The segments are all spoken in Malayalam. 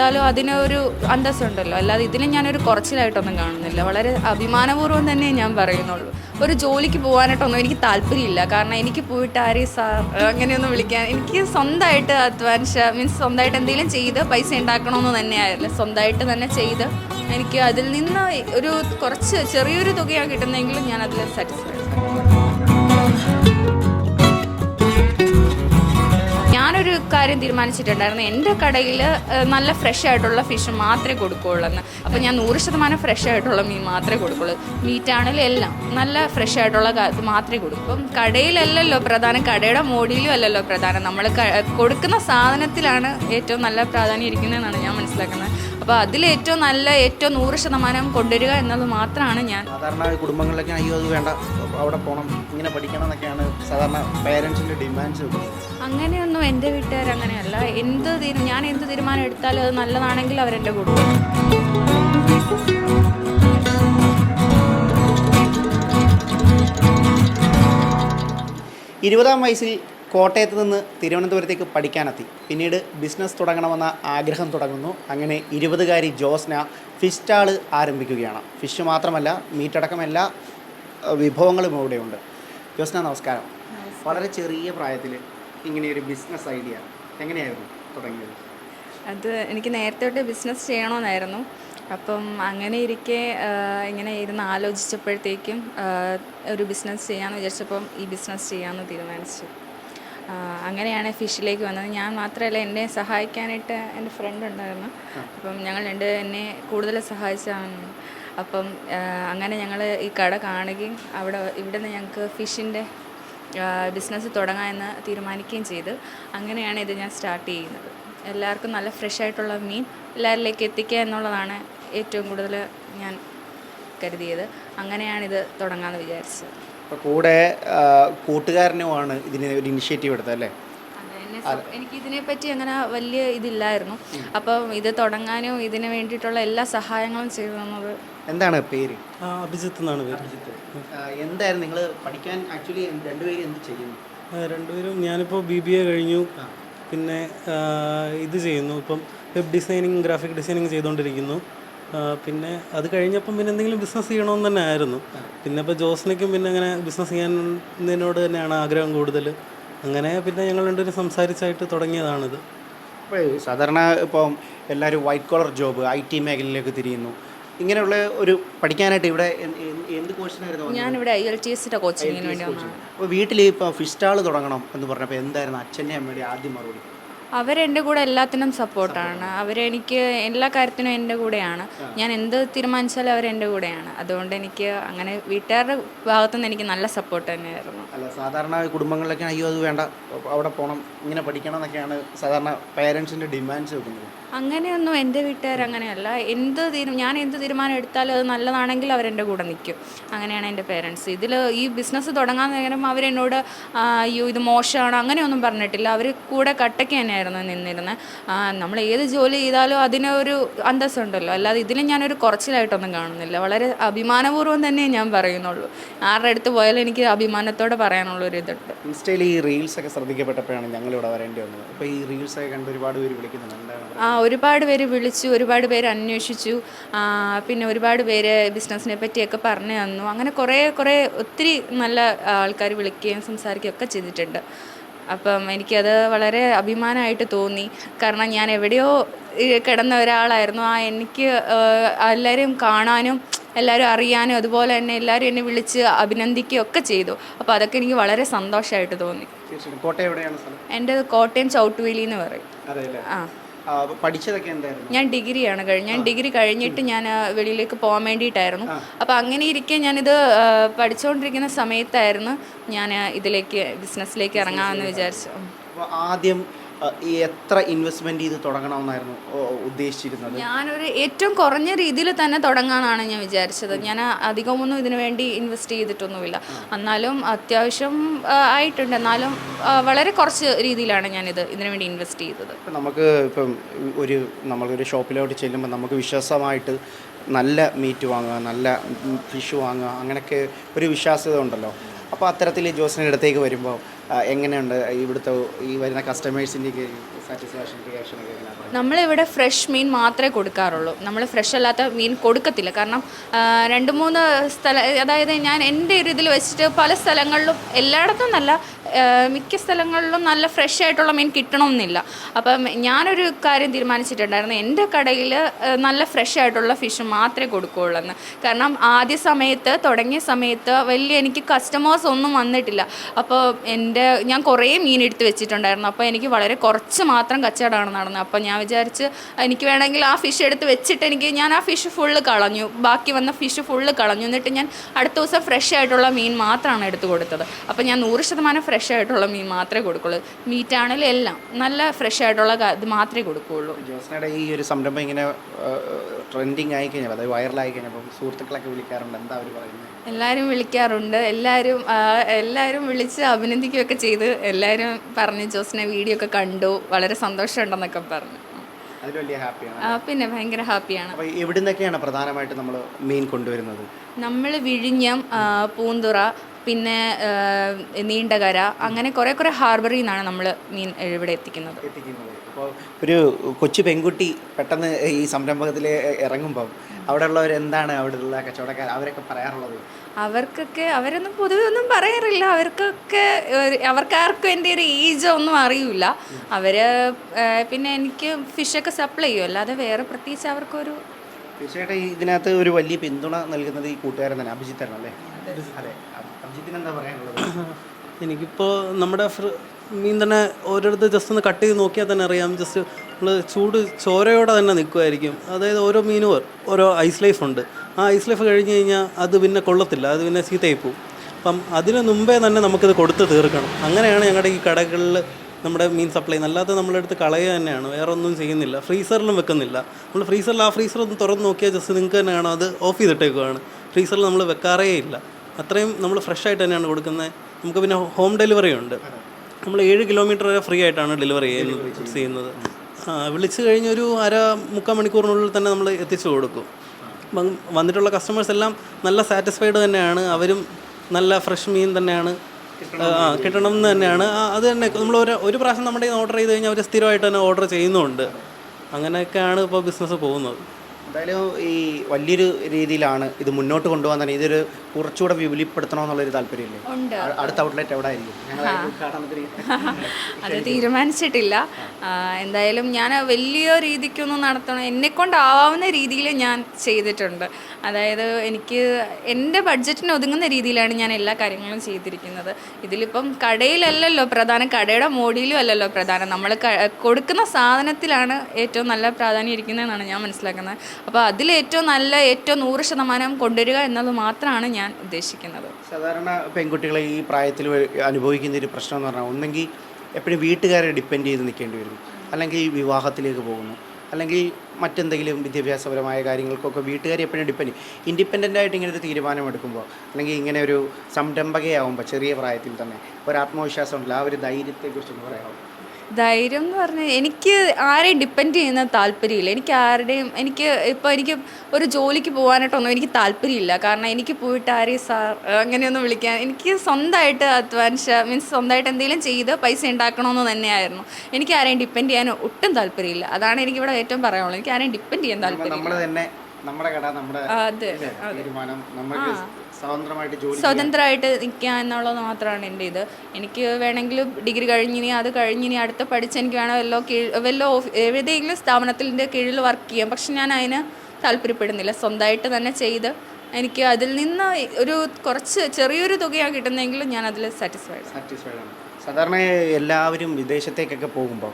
ചെയ്താലും അതിനൊരു അന്തസ്സുണ്ടല്ലോ. അല്ലാതെ ഇതിനെ ഞാനൊരു കുറച്ചിലായിട്ടൊന്നും കാണുന്നില്ല. വളരെ അഭിമാനപൂർവം തന്നെ ഞാൻ പറയുന്നുള്ളൂ. ഒരു ജോലിക്ക് പോകാനായിട്ടൊന്നും എനിക്ക് താല്പര്യമില്ല. കാരണം എനിക്ക് പോയിട്ട് ആരെയും സാർ അങ്ങനെയൊന്നും വിളിക്കാൻ എനിക്ക് സ്വന്തമായിട്ട് അധ്വാനിച്ച മീൻസ് സ്വന്തമായിട്ട് എന്തെങ്കിലും ചെയ്ത് പൈസ ഉണ്ടാക്കണമെന്ന് തന്നെയായിരുന്നു സ്വന്തമായിട്ട് തന്നെ ചെയ്ത് എനിക്ക് അതിൽ നിന്ന് ഒരു കുറച്ച് ചെറിയൊരു തുകയാണ് കിട്ടുന്നതെങ്കിലും ഞാൻ അതിൽ സാറ്റിസ്ഫൈഡ് കാര്യം തീരുമാനിച്ചിട്ടുണ്ടായിരുന്നു. എന്റെ കടയിൽ നല്ല ഫ്രഷ് ആയിട്ടുള്ള ഫിഷ് മാത്രമേ കൊടുക്കുകയുള്ളൂ എന്ന് അപ്പോൾ ഞാൻ നൂറ് ശതമാനം ഫ്രഷ് ആയിട്ടുള്ള മീൻ മാത്രമേ കൊടുക്കുകയുള്ളൂ. മീറ്റ് ആണെങ്കിലും എല്ലാം നല്ല ഫ്രഷ് ആയിട്ടുള്ള ഇത് മാത്രമേ കൊടുക്കും. അപ്പം കടയിലല്ലല്ലോ പ്രധാനം കടയുടെ മോഡിയിലും അല്ലല്ലോ പ്രധാനം. നമ്മൾ കൊടുക്കുന്ന സാധനത്തിലാണ് ഏറ്റവും നല്ല പ്രാധാന്യം ഇരിക്കുന്നതെന്നാണ് ഞാൻ മനസ്സിലാക്കുന്നത്. അപ്പോൾ അതിൽ ഏറ്റവും നല്ല ഏറ്റവും നൂറ് ശതമാനം കൊണ്ടുവരിക എന്നത് മാത്രമാണ് ഞാൻ. സാധാരണ കുടുംബങ്ങളിലൊക്കെ അയ്യോ അത് വേണ്ട അവിടെ പോകണം ഇങ്ങനെ പഠിക്കണം എന്നൊക്കെയാണ് സാധാരണ പേരൻസിന്റെ ഡിമാൻഡ്സ് അങ്ങനെയൊന്നും എന്റെ വീട്ടുകാർ അങ്ങനെയല്ല എന്ത് ഞാൻ എന്ത് തീരുമാനം എടുത്താലും അത് നല്ലതാണെങ്കിൽ അവരെന്റെ കൂടെ. ഇരുപതാം വയസ്സിൽ കോട്ടയത്ത് നിന്ന് തിരുവനന്തപുരത്തേക്ക് പഠിക്കാനെത്തി. പിന്നീട് ബിസിനസ് തുടങ്ങണമെന്ന ആഗ്രഹം തുടങ്ങുന്നു. അങ്ങനെ ഇരുപതുകാരി ജോസ്ന ഫിഷ് സ്റ്റാൾ ആരംഭിക്കുകയാണ്. ഫിഷ് മാത്രമല്ല മീറ്റടക്കം എല്ലാ വിഭവങ്ങളും ഇവിടെയുണ്ട്. ജോസ്ന നമസ്കാരം. വളരെ ചെറിയ പ്രായത്തിൽ ഇങ്ങനെയൊരു ബിസിനസ് ഐഡിയ എങ്ങനെയായിരുന്നു തുടങ്ങിയത്? അത് എനിക്ക് നേരത്തെ തൊട്ട് ബിസിനസ് ചെയ്യണമെന്നായിരുന്നു. അപ്പം അങ്ങനെ ഇരിക്കെ ഇങ്ങനെ ഇരുന്ന് ആലോചിച്ചപ്പോഴത്തേക്കും ഒരു ബിസിനസ് ചെയ്യാമെന്ന് വിചാരിച്ചപ്പം ഈ ബിസിനസ് ചെയ്യാമെന്ന് തീരുമാനിച്ചു. അങ്ങനെയാണ് ഫിഷിലേക്ക് വന്നത്. ഞാൻ മാത്രമല്ല എന്നെ സഹായിക്കാനായിട്ട് എന്റെ ഫ്രണ്ട് ഉണ്ടായിരുന്നു. അപ്പം ഞങ്ങൾ രണ്ട് എന്നെ കൂടുതൽ സഹായിച്ചാണ് അപ്പം അങ്ങനെ ഞങ്ങൾ ഈ കട കാണുകയും അവിടെ ഇവിടെ നിന്ന് ഞങ്ങൾക്ക് ഫിഷിന്റെ ബിസിനസ് തുടങ്ങാമെന്ന് തീരുമാനിക്കുകയും ചെയ്ത്. അങ്ങനെയാണ് ഇത് ഞാൻ സ്റ്റാർട്ട് ചെയ്യുന്നത്. എല്ലാവർക്കും നല്ല ഫ്രഷ് ആയിട്ടുള്ള മീൻ എല്ലാവരിലേക്ക് എത്തിക്കുക എന്നുള്ളതാണ് ഏറ്റവും കൂടുതൽ ഞാൻ കരുതിയത്. അങ്ങനെയാണിത് തുടങ്ങാമെന്ന് വിചാരിച്ചത്. അപ്പോൾ കൂടെ കൂട്ടുകാരനുമാണ് ഇതിന് ഒരു ഇനിഷ്യേറ്റീവ് എടുത്തത് അല്ലേ? അതെ, എന്നെ സ- എനിക്ക് ഇതിനെപ്പറ്റി അങ്ങനെ വലിയ ഇതില്ലായിരുന്നു. അപ്പം ഇത് തുടങ്ങാനും ഇതിന് വേണ്ടിയിട്ടുള്ള എല്ലാ സഹായങ്ങളും ചെയ്തു തന്നത്. എന്താണ് പേര്? അഭിജിത്ത് എന്നാണ് പേര്. അഭിജിത്ത്. എന്തായിരുന്നു നിങ്ങൾ പഠിക്കാൻ ആക്ച്വലി രണ്ടുപേരും എന്ത് ചെയ്യുന്നു? രണ്ടുപേരും ഞാനിപ്പോൾ ബി ബി എ കഴിഞ്ഞു. പിന്നെ ഇത് ചെയ്യുന്നു. ഇപ്പം വെബ് ഡിസൈനിങ് ഗ്രാഫിക് ഡിസൈനിങ് ചെയ്തുകൊണ്ടിരിക്കുന്നു പിന്നെ അത് കഴിഞ്ഞപ്പം പിന്നെ എന്തെങ്കിലും ബിസിനസ് ചെയ്യണമെന്ന് തന്നെ ആയിരുന്നു. പിന്നെ ഇപ്പോൾ ജോസിനയ്ക്കും പിന്നെ അങ്ങനെ ബിസിനസ് ചെയ്യാനോട് തന്നെയാണ് ആഗ്രഹം കൂടുതൽ. അങ്ങനെ പിന്നെ ഞങ്ങൾ രണ്ടുപേരും സംസാരിച്ചായിട്ട് തുടങ്ങിയതാണിത്. അപ്പോൾ സാധാരണ ഇപ്പം എല്ലാവരും white collar job I T മേഖലയിലേക്ക് തിരിയുന്നു. ഇങ്ങനെയുള്ള ഒരു പഠിക്കാനായിട്ട് ഇവിടെ എന്ത് കോഴ്സിനായിരുന്നു? ഞാനിവിടെ ഐ എൽ ടി എസിന്റെ കോച്ചിങ്ങിന് വേണ്ടി വന്നതാണ്. അപ്പോൾ വീട്ടിൽ ഇപ്പോൾ ഫിഷ് സ്റ്റാൾ തുടങ്ങണം എന്ന് പറഞ്ഞപ്പോൾ എന്തായിരുന്നു അച്ഛന്റെ അമ്മയുടെ ആദ്യം മറുപടി? അവരെന്റെ കൂടെ എല്ലാത്തിനും സപ്പോർട്ടാണ്. അവരെനിക്ക് എല്ലാ കാര്യത്തിനും എന്റെ കൂടെയാണ്. ഞാൻ എന്ത് തീരുമാനിച്ചാലും അവരെന്റെ കൂടെയാണ്. അതുകൊണ്ട് എനിക്ക് അങ്ങനെ വീട്ടുകാരുടെ ഭാഗത്തുനിന്ന് എനിക്ക് നല്ല സപ്പോർട്ട് തന്നെയായിരുന്നു. അല്ല സാധാരണ കുടുംബങ്ങളിലൊക്കെ അയ്യോ അത് വേണ്ട. അവിടെ പോകണം ഇങ്ങനെ പഠിക്കണം എന്നൊക്കെയാണ് സാധാരണ പേരൻസിന്റെ ഡിമാൻഡ്സ് വെക്കുന്നത്. അങ്ങനെയൊന്നും എന്റെ വീട്ടുകാർ അങ്ങനെയല്ല. എന്ത് തീരു ഞാൻ എന്ത് തീരുമാനം എടുത്താലും അത് നല്ലതാണെങ്കിൽ അവരെന്റെ കൂടെ നിൽക്കും. അങ്ങനെയാണ് എന്റെ പേരൻസ് ഇതിൽ ഈ ബിസിനസ് തുടങ്ങാൻ നേരം അവരെന്നോട് അയ്യോ ഇത് മോശമാണ് അങ്ങനെയൊന്നും പറഞ്ഞിട്ടില്ല. അവർ കൂടെ കട്ടയ്ക്ക് തന്നെയായിരുന്നു നിന്നിരുന്നത് നമ്മൾ ഏത് ജോലി ചെയ്താലും അതിനൊരു അന്തസ്സുണ്ടല്ലോ. അല്ലാതെ ഇതിലും ഞാനൊരു കുറച്ചിലായിട്ടൊന്നും കാണുന്നില്ല. വളരെ അഭിമാനപൂർവം തന്നെ ഞാൻ പറയുന്നുള്ളൂ. ആരുടെ അടുത്ത് പോയാലും എനിക്ക് അഭിമാനത്തോടെ പറയാനുള്ളൊരു ഇതുണ്ട് ഇൻസ്റ്റയിൽ ഈ റീൽസ് ഒക്കെ ശ്രദ്ധിക്കപ്പെട്ടപ്പോഴാണ് ഞങ്ങളിവിടെ വരേണ്ടി വന്നത്. അപ്പോൾ ഈ റീൽസ് ഒക്കെ കണ്ട് ഒരുപാട് പേര് വിളിക്കുന്നുണ്ട്. ആ ഒരുപാട് പേര് വിളിച്ചു ഒരുപാട് പേര് അന്വേഷിച്ചു പിന്നെ ഒരുപാട് പേര് ബിസിനസ്സിനെ പറ്റിയൊക്കെ പറഞ്ഞു തന്നു. അങ്ങനെ കുറേ കുറേ ഒത്തിരി നല്ല ആൾക്കാർ വിളിക്കുകയും സംസാരിക്കുകയും ഒക്കെ ചെയ്തിട്ടുണ്ട്. അപ്പം എനിക്കത് വളരെ അഭിമാനമായിട്ട് തോന്നി. കാരണം ഞാൻ എവിടെയോ കിടന്ന ഒരാളായിരുന്നു. ആ എനിക്ക് എല്ലാവരെയും കാണാനും എല്ലാവരും അറിയാനും അതുപോലെ തന്നെ എല്ലാവരും എന്നെ വിളിച്ച് അഭിനന്ദിക്കുകയും ഒക്കെ ചെയ്തു. അപ്പോൾ അതൊക്കെ എനിക്ക് വളരെ സന്തോഷമായിട്ട് തോന്നി. എന്റെ കോട്ടയം ചൗട്ടുവേലി എന്ന് പറയും. ആ. പഠിച്ചതൊക്കെ എന്തായിരുന്നു? ഞാൻ ഡിഗ്രിയാണ് കഴിഞ്ഞ ഞാൻ ഡിഗ്രി കഴിഞ്ഞിട്ട് ഞാൻ വെളിയിലേക്ക് പോകാൻ വേണ്ടിയിട്ടായിരുന്നു. അപ്പോൾ അങ്ങനെ ഇരിക്കെ ഞാനിത് പഠിച്ചുകൊണ്ടിരിക്കുന്ന സമയത്തായിരുന്നു ഞാൻ ഇതിലേക്ക് ബിസിനസ്സിലേക്ക് ഇറങ്ങാമെന്ന് വിചാരിച്ചു. ആദ്യം ഈ എത്ര ഇൻവെസ്റ്റ്മെന്റ് ചെയ്ത് തുടങ്ങണമെന്നായിരുന്നു ഉദ്ദേശിച്ചിരുന്നത്? ഞാനൊരു ഏറ്റവും കുറഞ്ഞ രീതിയിൽ തന്നെ തുടങ്ങാനാണ് ഞാൻ വിചാരിച്ചത്. ഞാൻ അധികമൊന്നും ഇതിനു വേണ്ടി ഇൻവെസ്റ്റ് ചെയ്തിട്ടൊന്നുമില്ല. എന്നാലും അത്യാവശ്യം ആയിട്ടുണ്ട്. എന്നാലും വളരെ കുറച്ച് രീതിയിലാണ് ഞാനിത് ഇതിനു വേണ്ടി ഇൻവെസ്റ്റ് ചെയ്തത്. നമുക്ക് ഇപ്പം ഒരു നമ്മളൊരു ഷോപ്പിലോട്ട് ചെല്ലുമ്പോൾ നമുക്ക് വിശ്വാസമായിട്ട് നല്ല മീറ്റ് വാങ്ങുക നല്ല ഫിഷ് വാങ്ങുക അങ്ങനെയൊക്കെ ഒരു വിശ്വാസ്യത ഉണ്ടല്ലോ. അപ്പോൾ അത്തരത്തിൽ ജോസിന്റെ അടുത്തേക്ക് വരുമ്പോൾ എങ്ങനെയുണ്ട് ഇവിടുത്തെ ഈ വരുന്ന കസ്റ്റമേഴ്സിന്റെ സാറ്റിസ്ഫാക്ഷൻ റിയാക്ഷൻ? നമ്മളിവിടെ ഫ്രഷ് മീൻ മാത്രമേ കൊടുക്കാറുള്ളൂ. നമ്മൾ ഫ്രഷ് അല്ലാത്ത മീൻ കൊടുക്കത്തില്ല. കാരണം രണ്ട് മൂന്ന് സ്ഥല അതായത് ഞാൻ എന്റെ ഒരു ഇതിൽ വെച്ചിട്ട് പല സ്ഥലങ്ങളിലും എല്ലായിടത്തും നല്ല മിക്ക സ്ഥലങ്ങളിലും നല്ല ഫ്രഷ് ആയിട്ടുള്ള മീൻ കിട്ടണമെന്നില്ല. അപ്പം ഞാനൊരു കാര്യം തീരുമാനിച്ചിട്ടുണ്ടായിരുന്നു. എന്റെ കടയിൽ നല്ല ഫ്രഷ് ആയിട്ടുള്ള ഫിഷ് മാത്രമേ കൊടുക്കുകയുള്ളൂ എന്ന് കാരണം ആദ്യ സമയത്ത് തുടങ്ങിയ സമയത്ത് വലിയ എനിക്ക് കസ്റ്റമേഴ്സ് ഒന്നും വന്നിട്ടില്ല. അപ്പോൾ എന്റെ ഞാൻ കുറേ മീൻ എടുത്ത് വെച്ചിട്ടുണ്ടായിരുന്നു. അപ്പോൾ എനിക്ക് വളരെ കുറച്ച് മാത്രം കച്ചവടമാണ് നടന്നത്. അപ്പോൾ ഞാൻ വിചാരിച്ച് എനിക്ക് വേണമെങ്കിൽ ആ ഫിഷ് എടുത്ത് വെച്ചിട്ട് എനിക്ക് ഞാൻ ആ ഫിഷ് ഫുള്ള് കളഞ്ഞു. ബാക്കി വന്ന ഫിഷ് ഫുള്ള് കളഞ്ഞു. എന്നിട്ട് ഞാൻ അടുത്ത ദിവസം ഫ്രഷ് ആയിട്ടുള്ള മീൻ മാത്രമാണ് എടുത്ത് കൊടുത്തത്. അപ്പോൾ ഞാൻ നൂറ് ശതമാനം ഫ്രഷ് ആയിട്ടുള്ള മീൻ മാത്രമേ കൊടുക്കുള്ളൂ. മീറ്റ് ആണെങ്കിലും എല്ലാം നല്ല ഫ്രഷ് ആയിട്ടുള്ള ഇത് മാത്രമേ കൊടുക്കുകയുള്ളൂ. ഈ ഒരു സംരംഭം ഇങ്ങനെ ട്രെൻഡിങ് ആയി കഴിഞ്ഞപ്പോൾ അതായത് വൈറലായി കഴിഞ്ഞപ്പോൾ സുഹൃത്തുക്കളൊക്കെ വിളിക്കാറുണ്ട്. എന്താ അവർ പറയുന്നത്? എല്ലാവരും വിളിക്കാറുണ്ട്. എല്ലാവരും എല്ലാവരും വിളിച്ച് അഭിനന്ദിക്കുകയൊക്കെ ചെയ്ത് എല്ലാവരും പറഞ്ഞു ജോസിനെ വീഡിയോ ഒക്കെ കണ്ടു. വളരെ സന്തോഷമുണ്ടെന്നൊക്കെ പറഞ്ഞു. അതിൽ വലിയ ഹാപ്പിയാണ് പിന്നെ ഭയങ്കര ഹാപ്പിയാണ് എവിടുന്നൊക്കെയാണ് പ്രധാനമായിട്ട് നമ്മൾ മീൻ കൊണ്ടുവരുന്നത്? നമ്മൾ വിഴിഞ്ഞം പൂന്തുറ പിന്നെ നീണ്ടകര അങ്ങനെ കുറേ കുറേ ഹാർബറിൽ നിന്നാണ് നമ്മൾ മീൻ ഇവിടെ എത്തിക്കുന്നത്. ഒരു കൊച്ചു പെൺകുട്ടി പെട്ടെന്ന് ഈ സംരംഭത്തിൽ ഇറങ്ങുമ്പം അവിടെയുള്ളവർ എന്താണ് അവിടെ ഉള്ള കച്ചവടക്കാർ? അവരൊക്കെ പറയാറുള്ളത്? അവർക്കൊക്കെ അവരൊന്നും പൊതുവെ ഒന്നും പറയാറില്ല. അവർക്കൊക്കെ അവർക്കാർക്കും എന്റെ ഒരു ഏജ് ഒന്നും അറിയില്ല. അവർ പിന്നെ എനിക്ക് ഫിഷൊക്കെ സപ്ലൈ ചെയ്യുമല്ലോ അല്ലാതെ വേറെ പ്രത്യേകിച്ച് അവർക്കൊരു തീർച്ചയായിട്ടും ഇതിനകത്ത് ഒരു വലിയ പിന്തുണ നൽകുന്നത് ഈ കൂട്ടുകാരൻ തന്നെ അഭിജിത്താണ് അല്ലേ? അതെ അഭി- അഭിജിത്തിന് എന്താ പറയാനുള്ളത്? എനിക്കിപ്പോൾ നമ്മുടെ മീൻ തന്നെ ഓരോരുത്തർ ജസ്റ്റ് ഒന്ന് കട്ട് ചെയ്ത് നോക്കിയാൽ തന്നെ അറിയാം. ജസ്റ്റ് നമ്മൾ ചൂട് ചോരയോടെ തന്നെ നിൽക്കുമായിരിക്കും അതായത് ഓരോ മീനും ഓരോ ഐസ് ലൈഫ് ഉണ്ട്. ആ ഐസ് ലൈഫ് കഴിഞ്ഞ് കഴിഞ്ഞാൽ അത് പിന്നെ കൊള്ളത്തില്ല അത് പിന്നെ ചീത്തയായി പോകും അപ്പം അതിന് മുമ്പേ തന്നെ നമുക്കിത് കൊടുത്ത് തീർക്കണം. അങ്ങനെയാണ് ഞങ്ങളുടെ ഈ കടകളിൽ നമ്മുടെ മീൻ സപ്ലൈ അല്ലാതെ നമ്മളെടുത്ത് കളയുക തന്നെയാണ്. വേറെ ഒന്നും ചെയ്യുന്നില്ല. ഫ്രീസറിലും വെക്കുന്നില്ല. നമ്മൾ ഫ്രീസറിൽ ആ ഫ്രീസർ ഒന്ന് തുറന്ന് നോക്കിയാൽ ജസ്റ്റ് നിങ്ങൾക്ക് തന്നെയാണ് അത് ഓഫ് ചെയ്തിട്ടേക്കുവാണ്. ഫ്രീസറിൽ നമ്മൾ വെക്കാറേ ഇല്ല. അത്രയും നമ്മൾ ഫ്രഷ് ആയിട്ട് തന്നെയാണ് കൊടുക്കുന്നത് നമുക്ക് പിന്നെ ഹോം ഡെലിവറി ഉണ്ട്. നമ്മൾ ഏഴ് കിലോമീറ്റർ വരെ ഫ്രീ ആയിട്ടാണ് ഡെലിവറി ചെയ്യുന്നത് ചെയ്യുന്നത്. ആ, വിളിച്ച് കഴിഞ്ഞൊരു അര മുക്കാൽ മണിക്കൂറിനുള്ളിൽ തന്നെ നമ്മൾ എത്തിച്ചു കൊടുക്കും. വന്നിട്ടുള്ള കസ്റ്റമേഴ്സ് എല്ലാം നല്ല സാറ്റിസ്ഫൈഡ് തന്നെയാണ്. അവരും നല്ല ഫ്രഷ് മീൻ തന്നെയാണ്. കിട്ടണം എന്ന് തന്നെയാണ്. അത് തന്നെ നമ്മൾ ഒരു ഒരു പ്രാവശ്യം നമ്മുടെ ഓർഡർ ചെയ്ത് കഴിഞ്ഞാൽ അവർ സ്ഥിരമായിട്ട് തന്നെ ഓർഡർ ചെയ്യുന്നുണ്ട്. അങ്ങനെയൊക്കെയാണ് ഇപ്പോൾ ബിസിനസ് പോകുന്നത്. എന്തായാലും ഈ വലിയൊരു രീതിയിലാണ് ഇത് മുന്നോട്ട് കൊണ്ടുപോകാൻ തന്നെ ഇതൊരു കുറച്ചുകൂടെ വിപുലപ്പെടുത്തണമെന്നുള്ളൊരു താല്പര്യമില്ലേ? ഉണ്ട്. അടുത്ത ഔട്ട്ലെറ്റ് എവിടെ ആയിരിക്കും അത് തീരുമാനിച്ചിട്ടില്ല. എന്തായാലും ഞാൻ വലിയ രീതിക്കൊന്നും നടത്തണം എന്നെ കൊണ്ടാവാവുന്ന രീതിയിൽ ഞാൻ ചെയ്തിട്ടുണ്ട്. അതായത് എനിക്ക് എന്റെ ബഡ്ജറ്റിന് ഒതുങ്ങുന്ന രീതിയിലാണ് ഞാൻ എല്ലാ കാര്യങ്ങളും ചെയ്തിരിക്കുന്നത്. ഇതിലിപ്പം കടയിലല്ലല്ലോ പ്രധാനം കടയുടെ മോഡിയിലും അല്ലല്ലോ പ്രധാനം. നമ്മൾ കൊടുക്കുന്ന സാധനത്തിലാണ് ഏറ്റവും നല്ല പ്രാധാന്യം ഇരിക്കുന്നതെന്നാണ് ഞാൻ മനസ്സിലാക്കുന്നത്. അപ്പോൾ അതിൽ ഏറ്റവും നല്ല ഏറ്റവും നൂറ് ശതമാനം കൊണ്ടുവരിക എന്നത് മാത്രമാണ് ഞാൻ ഉദ്ദേശിക്കുന്നത്. സാധാരണ പെൺകുട്ടികളെ ഈ പ്രായത്തിൽ അനുഭവിക്കുന്ന ഒരു പ്രശ്നം എന്ന് പറഞ്ഞാൽ ഒന്നെങ്കിൽ എപ്പോഴും വീട്ടുകാരെ ഡിപ്പെൻഡ് ചെയ്ത് നിൽക്കേണ്ടി വരും. അല്ലെങ്കിൽ വിവാഹത്തിലേക്ക് പോകുന്നു. അല്ലെങ്കിൽ മറ്റെന്തെങ്കിലും വിദ്യാഭ്യാസപരമായ കാര്യങ്ങൾക്കൊക്കെ വീട്ടുകാരെ എപ്പോഴും ഡിപ്പെൻഡ് ഇൻഡിപെൻഡന്റ് ആയിട്ട് ഇങ്ങനെ ഒരു തീരുമാനം എടുക്കുമ്പോൾ അല്ലെങ്കിൽ ഇങ്ങനെ ഒരു സംരംഭകയാവുമ്പോൾ ചെറിയ പ്രായത്തിൽ തന്നെ ഒരു ആത്മവിശ്വാസം ഉണ്ടല്ലോ ആ ഒരു ധൈര്യത്തെക്കുറിച്ചൊന്ന് പറയാമോ? ധൈര്യം എന്ന് പറഞ്ഞാൽ എനിക്ക് ആരെയും ഡിപ്പെൻഡ് ചെയ്യുന്ന താല്പര്യമില്ല. എനിക്ക് ആരുടെയും എനിക്ക് ഇപ്പോൾ എനിക്ക് ഒരു ജോലിക്ക് പോകാനായിട്ടൊന്നും എനിക്ക് താല്പര്യമില്ല. കാരണം എനിക്ക് പോയിട്ട് ആരെയും സാർ അങ്ങനെയൊന്നും വിളിക്കാൻ എനിക്ക് സ്വന്തമായിട്ട് അധ്വാനിച്ച മീൻസ് സ്വന്തമായിട്ട് എന്തെങ്കിലും ചെയ്ത് പൈസ ഉണ്ടാക്കണമെന്ന് തന്നെയായിരുന്നു. എനിക്ക് ആരെയും ഡിപ്പെൻഡ് ചെയ്യാൻ ഒട്ടും താല്പര്യമില്ല. അതാണ് എനിക്കിവിടെ ഏറ്റവും പറയാനുള്ളത്. എനിക്ക് ആരെയും ഡിപ്പെൻഡ് ചെയ്യാൻ താല്പര്യം നമ്മുടെ കട നമ്മുടെ തീരുമാനം നമുക്ക് സ്വതന്ത്രമായിട്ട് ജോലി സ്വതന്ത്രമായിട്ട് നിൽക്കുക എന്നുള്ളത് മാത്രമാണ് എന്റെ ഇത്. എനിക്ക് വേണമെങ്കിൽ ഡിഗ്രി കഴിഞ്ഞിനി അത് കഴിഞ്ഞിനി അടുത്ത് പഠിച്ച് എനിക്ക് വേണം വല്ലോ കീഴ് വല്ലോ ഏതെങ്കിലും സ്ഥാപനത്തിന്റെ കീഴിൽ വർക്ക് ചെയ്യാം. പക്ഷെ ഞാൻ അതിന് താല്പര്യപ്പെടുന്നില്ല. സ്വന്തമായിട്ട് തന്നെ ചെയ്ത് എനിക്ക് അതിൽ നിന്ന് ഒരു കുറച്ച് ചെറിയൊരു തുകയാണ് കിട്ടുന്നതെങ്കിലും ഞാൻ അതിൽ സാറ്റിസ്ഫൈഡ് സാറ്റിസ്ഫൈഡ് ആണ്. സാധാരണ എല്ലാവരും വിദേശത്തേക്കൊക്കെ പോകുമ്പോൾ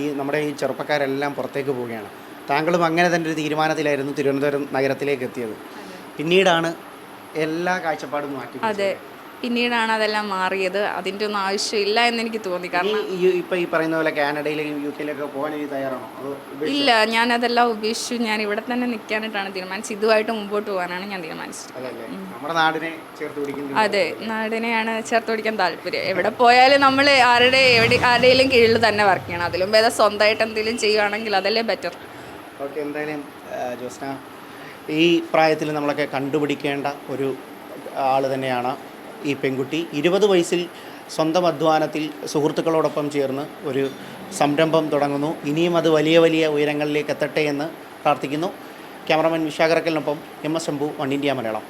ഈ നമ്മുടെ ഈ ചെറുപ്പക്കാരെല്ലാം പുറത്തേക്ക് പോവുകയാണ്. താങ്കളും അങ്ങനെ തന്നെ ഒരു തീരുമാനത്തിലായിരുന്നു തിരുവനന്തപുരം നഗരത്തിലേക്ക് എത്തിയത്. പിന്നീടാണ് എല്ലാ കാഴ്ചപ്പാടും മാറ്റി അതെ. പിന്നീടാണ് അതെല്ലാം മാറിയത്. അതിന്റെ ഒന്നും ആവശ്യമില്ല എന്ന് എനിക്ക് തോന്നി കാരണം ഇപ്പം ഈ- പറയുന്ന പോലെ കാനഡയിലേക്കും യു കെയിലൊക്കെ പോകാൻ തയ്യാറാണോ? ഇല്ല. ഞാൻ അതെല്ലാം ഉപേക്ഷിച്ചു. ഞാൻ ഇവിടെ തന്നെ നിൽക്കാനായിട്ടാണ് തീരുമാനിച്ചത്. ഇതുമായിട്ട് മുമ്പോട്ട് പോകാനാണ് ഞാൻ തീരുമാനിച്ചത്. നമ്മുടെ നാടിനെ അതെ. നാടിനെയാണ് ചേർത്ത് പിടിക്കാൻ താല്പര്യം. എവിടെ പോയാലും നമ്മൾ ആരുടെ എവിടെ ആരുടെയും കീഴിൽ തന്നെ വർക്ക് ചെയ്യണം. അതിലും ഭേദം സ്വന്തമായിട്ട് എന്തെങ്കിലും ചെയ്യുകയാണെങ്കിൽ അതല്ലേ ബെറ്റർ ഓക്കെ എന്തായാലും ജോസ്ന ഈ പ്രായത്തിൽ നമ്മളൊക്കെ കണ്ടുപിടിക്കേണ്ട ഒരു ആൾ തന്നെയാണ് ഈ പെൺകുട്ടി. ഇരുപത് വയസ്സിൽ സ്വന്തം അധ്വാനത്തിൽ സുഹൃത്തുക്കളോടൊപ്പം ചേർന്ന് ഒരു സംരംഭം തുടങ്ങുന്നു. ഇനിയും അത് വലിയ വലിയ ഉയരങ്ങളിലേക്ക് എത്തട്ടെ എന്ന് പ്രാർത്ഥിക്കുന്നു. Cameraman വിശാഖറക്കലിനൊപ്പം M S Shambhu one India Malayalam.